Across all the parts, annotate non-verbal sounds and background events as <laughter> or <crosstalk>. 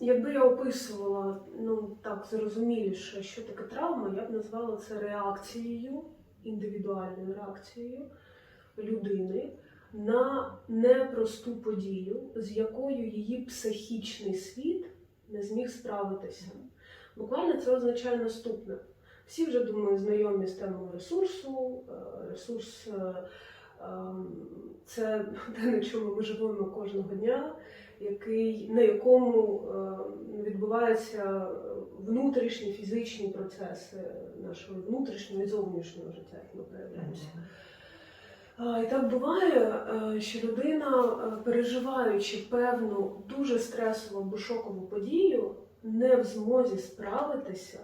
якби я описувала ну так зрозуміліше, що таке травма, я б назвала це реакцією, індивідуальною реакцією людини на непросту подію, з якою її психічний світ не зміг справитися. Буквально це означає наступне. Всі вже думаю, знайомі з темою ресурсу. Е, Ресурс е, ем, це <laughs> те, на чому ми живемо кожного дня, який, на якому е, відбуваються внутрішні фізичні процеси нашого внутрішнього і зовнішнього життя, як ми проявляємося. І так буває, е, що людина, е, переживаючи певну дуже стресову або шокову подію, не в змозі справитися.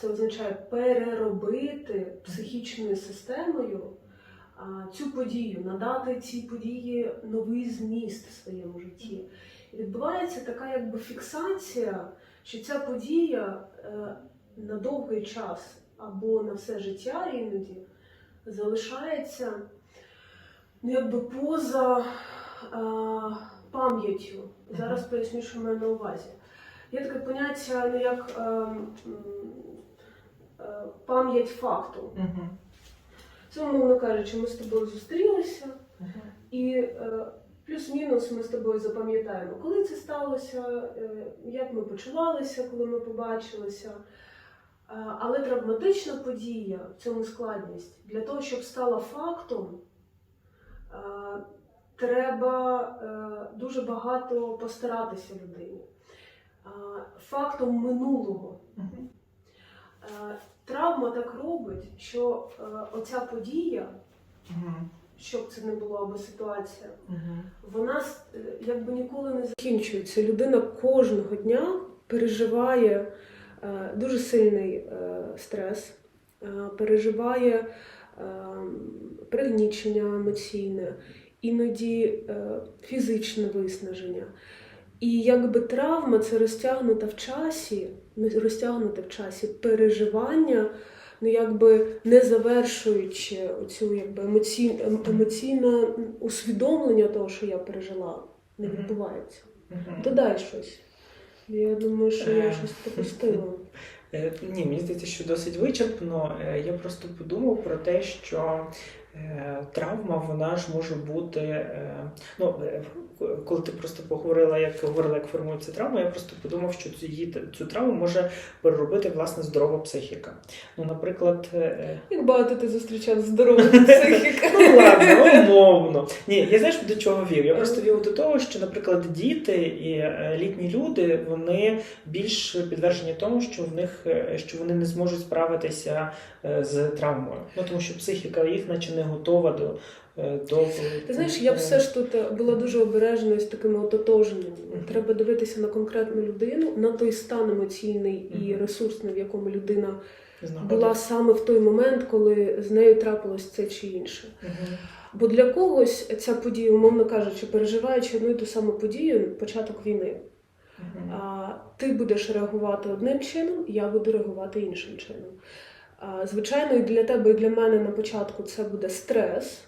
Це означає переробити психічною системою цю подію, надати цій події новий зміст в своєму житті. І відбувається така якби фіксація, що ця подія е, на довгий час або на все життя іноді залишається ну, якби поза пам'яттю. Зараз поясню, що маю на увазі. Є таке поняття, ну як е, е, пам'ять факту. Мгм. Це, умовно кажучи, ми з тобою зустрілися, і е, плюс-мінус ми з тобою запам'ятаємо, коли це сталося, е, як ми почувалися, коли ми побачилися. Але травматична подія в цьому складність для того, щоб стала фактом, е, треба дуже багато постаратися людині. Фактом минулого. Травма так робить, що е, оця подія, Мгм. щоб це не було або ситуація, Мгм. вона е, якби ніколи не закінчується. Людина кожного дня переживає е, дуже сильний е, стрес, е, переживає е, пригнічення емоційне, іноді е, фізичне виснаження. І якби травма це розтягнута в часі, не розтягнуте в часі переживання, ну якби не завершуючи оцю якби емоційне, емоційне усвідомлення того, що я пережила, не відбувається. Додай щось. Я думаю, що я Е. щось пропустила. <laughs> Е, Ні, мені здається, що досить вичерпно. Е, Я просто подумав про те, що травма вона ж може бути. Ну, коли ти просто поговорила, як говорила, як формується травма, я просто подумав, що її, цю травму може переробити власне здорова психіка. Ну, наприклад, е, Як багато ти зустрічав здорових психік. <laughs> Ну ладно, умовно. Ні, я знаєш до чого вів? Я просто вів до того, що, наприклад, діти і е, літні люди вони більш підтверджені тому, що в них е, що вони не зможуть справитися е, з травмою. Ну тому що психіка їх, наче не готова до. Е, до Ти знаєш, я б все ж тут е, була дуже обережною з такими ототоженнями. Треба дивитися на конкретну людину, на той стан емоційний і ресурсний, в якому людина була саме в той момент, коли з нею трапилось це чи інше. Бо для когось ця подія, умовно кажучи, переживаючи одну і ту саму подію, початок війни. А, ти будеш реагувати одним чином, я буду реагувати іншим чином. А, звичайно, і для тебе, і для мене на початку це буде стрес.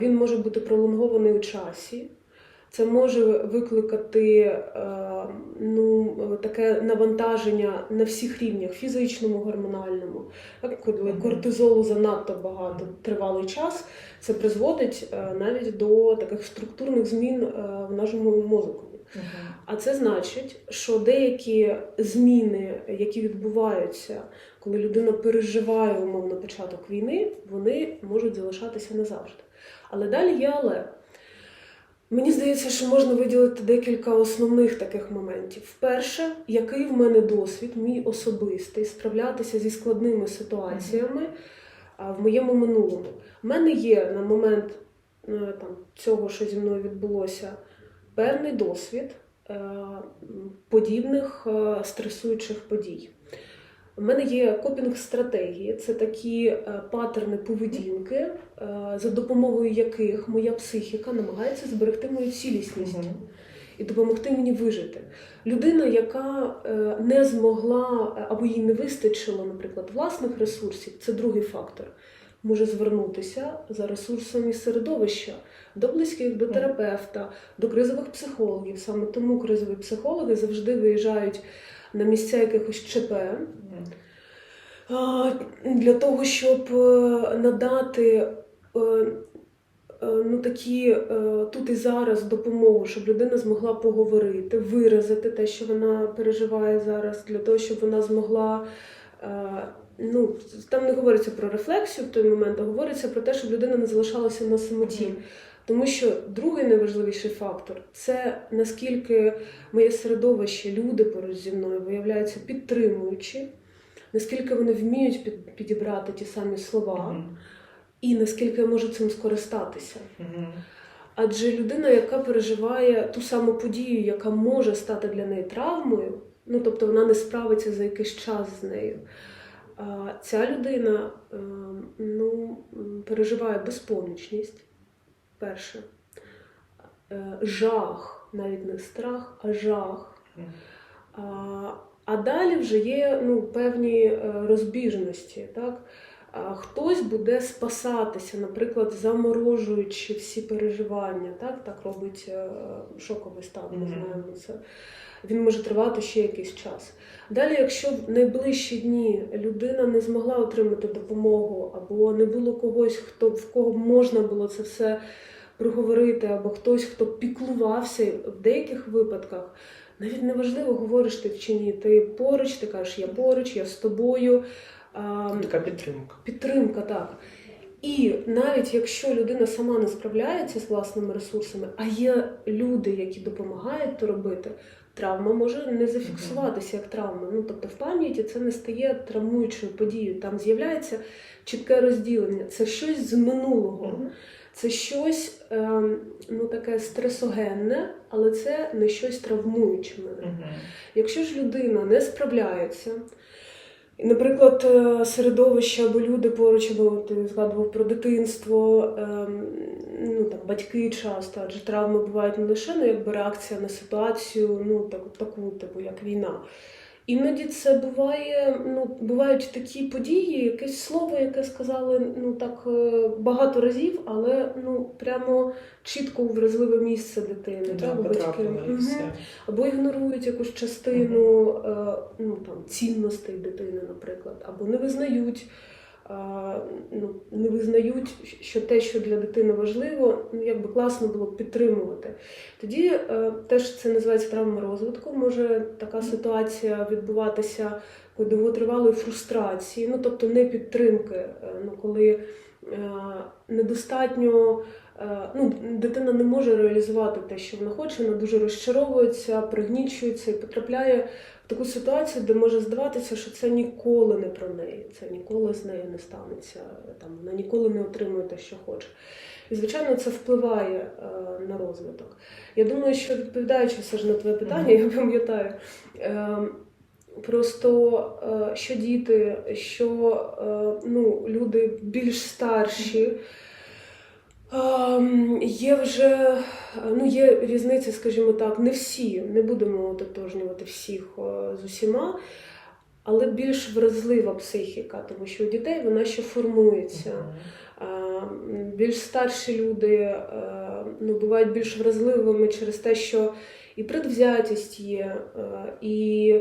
Він може бути пролонгований у часі. Це може викликати е, ну, таке навантаження на всіх рівнях фізичному, гормональному. Коли кортизолу занадто багато тривалий час, це призводить е, навіть до таких структурних змін е, в нашому мозку. А це значить, що деякі зміни, які відбуваються, коли людина переживає умовно початок війни, вони можуть залишатися назавжди. Але далі є але. Мені здається, що можна виділити декілька основних таких моментів. Перше, який в мене досвід, мій особистий, справлятися зі складними ситуаціями в моєму минулому. У мене є на момент е, там, цього, що зі мною відбулося, певний досвід е, подібних е, стресуючих подій. У мене є копінг-стратегії, це такі е, паттерни поведінки, е, за допомогою яких моя психіка намагається зберегти мою цілісність Мгм. і допомогти мені вижити. Людина, яка е, не змогла або їй не вистачило, наприклад, власних ресурсів, це другий фактор. Може звернутися за ресурсами середовища, до близьких, до терапевта, до кризових психологів. Саме тому кризові психологи завжди виїжджають на місця якихось ЧП. Для того, щоб е, надати е, е, ну, такі тут і зараз допомогу, щоб людина змогла поговорити, виразити те, що вона переживає зараз, для того, щоб вона змогла. Ну, там не говориться про рефлексію в той момент, а говориться про те, щоб людина не залишалася на самоті. Тому що другий найважливіший фактор це наскільки моє середовище, люди поруч зі мною виявляються підтримуючі, наскільки вони вміють під, підібрати ті самі слова, Мгм. і наскільки я можу цим скористатися. Мгм. Адже людина, яка переживає ту саму подію, яка може стати для неї травмою, ну тобто вона не справиться за якийсь час з нею. Ця людина е, ну, переживає безпомічність, перше, Е, жах, навіть не страх, а жах. А, а далі вже є ну, певні е, розбіжності. Так? Хтось буде спасатися, наприклад, заморожуючи всі переживання. Так, так робить е, шоковий стан, ми знаємо це. Він може тривати ще якийсь час. Далі, якщо в найближчі дні людина не змогла отримати допомогу, або не було когось, хто в кого можна було це все проговорити, або хтось, хто піклувався в деяких випадках, навіть неважливо, говориш ти чи ні. Ти поруч, ти кажеш, я поруч, я з тобою. А, Така підтримка. Підтримка, так. І навіть якщо людина сама не справляється з власними ресурсами, а є люди, які допомагають то робити, травма може не зафіксуватися як травма. Ну тобто в пам'яті це не стає травмуючою подією. Там з'являється чітке розділення. Це щось з минулого. Це щось ем, ну, таке стресогенне, але це не щось травмуюче мене. Якщо ж людина не справляється, наприклад, е, середовище або люди поруч, або ти згадував про дитинство, ем, ну там батьки часто, адже травми бувають не лише ну, якби реакція на ситуацію, ну так, таку, типу, як війна. Іноді це буває, ну, бувають такі події, якесь слово, яке сказали ну так е, багато разів, але ну прямо чітко у вразливе місце дитини. Да, так, батьки. Або ігнорують якусь частину угу. ну, там, цінностей дитини, наприклад, або не визнають, ну, не визнають, що те, що для дитини важливо, ну, якби класно було б підтримувати. Тоді е, теж це називається травма розвитку. Може така ситуація відбуватися довготривалої фрустрації, ну тобто не підтримки, е, ну, коли е, недостатньо. Е, ну, дитина не може реалізувати те, що вона хоче, вона дуже розчаровується, пригнічується і потрапляє таку ситуацію, де може здаватися, що це ніколи не про неї, це ніколи з нею не станеться, там, вона ніколи не отримує те, що хоче. І, звичайно, це впливає е, на розвиток. Я думаю, що відповідаючи все ж на твоє питання, я пам'ятаю. Е, Просто е, що діти, що е, ну, люди більш старші, Є вже ну, є різниця, скажімо так, не всі, не будемо ототожнювати всіх е, з усіма, але більш вразлива психіка, тому що у дітей вона ще формується. Е, Більш старші люди е, ну, бувають більш вразливими через те, що і предвзятість є, е, і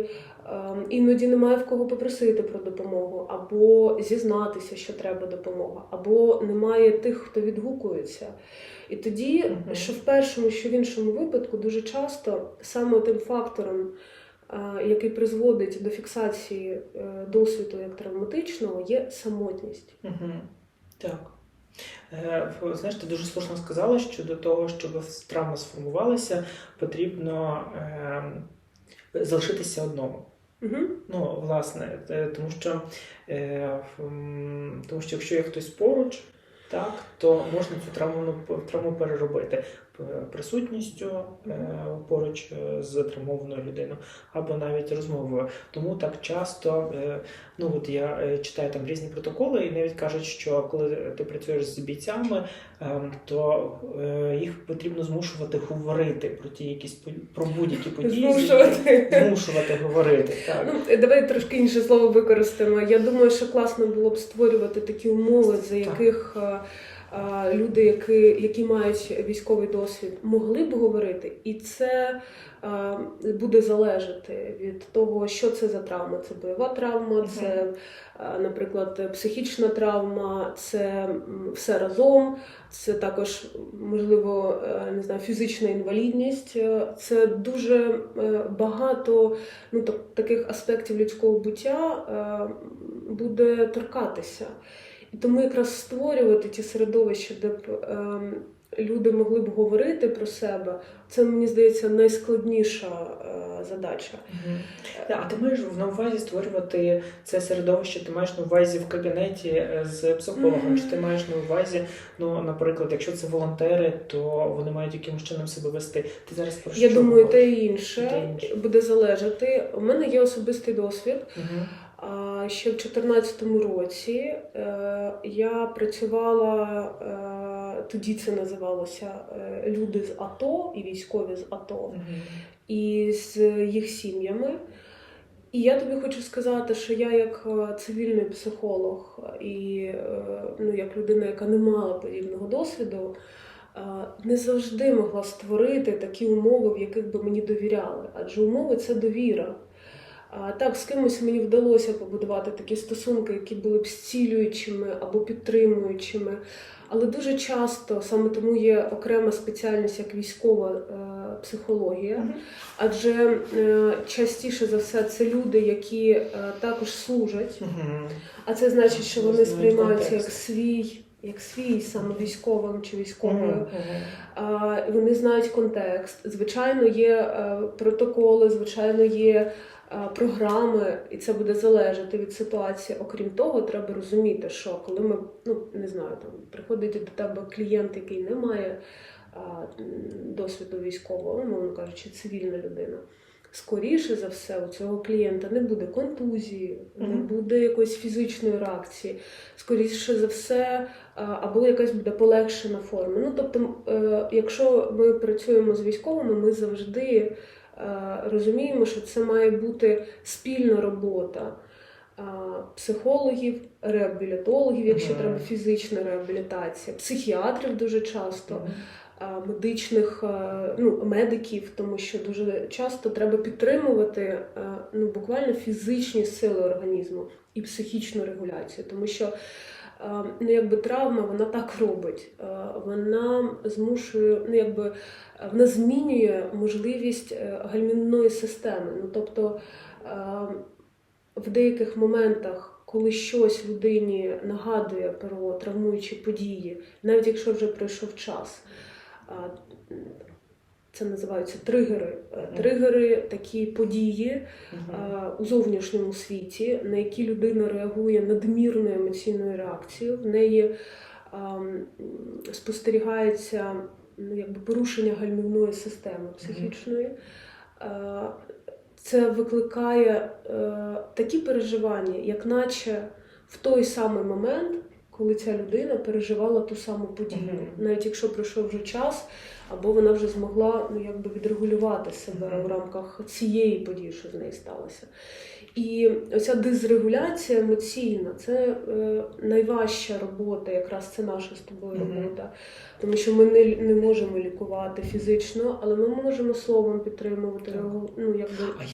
іноді немає в кого попросити про допомогу, або зізнатися, що треба допомога, або немає тих, хто відгукується. І тоді, Мгм. що в першому, що в іншому випадку, дуже часто саме тим фактором, е, який призводить до фіксації е, досвіду як травматичного, є самотність. Мгм. Так. Е, Знаєш, ти дуже слушно сказала, що до того, щоб травма сформувалася, потрібно е, залишитися одному. Угу. Ну, власне, е, тому що, е, тому що якщо є хтось поруч, так, то можна цю травму, травму переробити присутністю е, поруч е, з травмованою людиною або навіть розмовою. Тому так часто, е, ну от я читаю там різні протоколи, і навіть кажуть, що коли ти працюєш з бійцями, то їх потрібно змушувати говорити про ті якісь про будь-які події, Змушувати. змушувати говорити. Так. Ну, давай трошки інше слово використаємо. Я думаю, що класно було б створювати такі умови, за яких люди, які, які мають військовий досвід, могли б говорити, і це буде залежати від того, що це за травма. Це бойова травма, це, наприклад, психічна травма, це все разом. Це також можливо е, не знаю, фізична інвалідність. Е, Це дуже е, багато ну, таких аспектів людського буття буде торкатися. І тому якраз створювати ті середовища, де б е, люди могли б говорити про себе, це мені здається найскладніша е, задача. А ти маєш на увазі створювати це середовище, ти маєш на увазі в кабінеті е, з психологом, Мгм. чи ти маєш на увазі, ну, наприклад, якщо це волонтери, то вони мають якимось чином себе вести. Ти зараз про що? Я думаю, те і інше інше. буде залежати. У мене є особистий досвід. Мгм. А ще в 2014 році е, я працювала, е, тоді це називалося е, люди з АТО і військові з АТО, і з їх сім'ями. І я тобі хочу сказати, що я як цивільний психолог і ну, як людина, яка не мала подібного досвіду, не завжди могла створити такі умови, в яких би мені довіряли. Адже умови це довіра. Так, з кимось мені вдалося побудувати такі стосунки, які були б зцілюючими або підтримуючими. Але дуже часто саме тому є окрема спеціальність як військова е, психологія. Адже е, частіше за все це люди, які е, також служать, а це значить, що вони сприймаються як свій, як свій саме військовим чи військовою. Мгм. А, Вони знають контекст. Звичайно, є протоколи, звичайно, є програми, і це буде залежати від ситуації. Окрім того, треба розуміти, що коли ми ну не знаю, там приходить до тебе клієнт, який не має досвіду військового, умовно кажучи, цивільна людина. Скоріше за все, у цього клієнта не буде контузії, не буде якоїсь фізичної реакції. Скоріше за все, або якась буде полегшена форма. Ну тобто, е, якщо ми працюємо з військовими, ми завжди е, розуміємо, що це має бути спільна робота психологів, реабілітологів, якщо треба фізична реабілітація, психіатрів дуже часто медичних е, ну, медиків, тому що дуже часто треба підтримувати е, ну, буквально фізичні сили організму і психічну регуляцію, тому що е, ну, якби травма вона так робить. Е, Вона змушує, ну якби е, вона змінює можливість е, гальмівної системи. Ну тобто е, в деяких моментах, коли щось людині нагадує про травмуючі події, навіть якщо вже пройшов час. Це називаються тригери. Е, Тригери такі події е, у зовнішньому світі, на які людина реагує надмірною емоційною реакцією. В неї ем, спостерігається ну, якби порушення гальмівної системи психічної. Е, Це викликає е, такі переживання, як наче в той самий момент, коли ця людина переживала ту саму подію, Мгм. навіть якщо пройшов вже час, або вона вже змогла ну, якби відрегулювати себе Мгм. в рамках цієї події, що з нею сталося. І оця дизрегуляція емоційна це е, найважча робота, якраз це наша з тобою робота. Тому що ми не, не можемо лікувати фізично, але ми можемо словом підтримувати. Регу- Ну, якби, А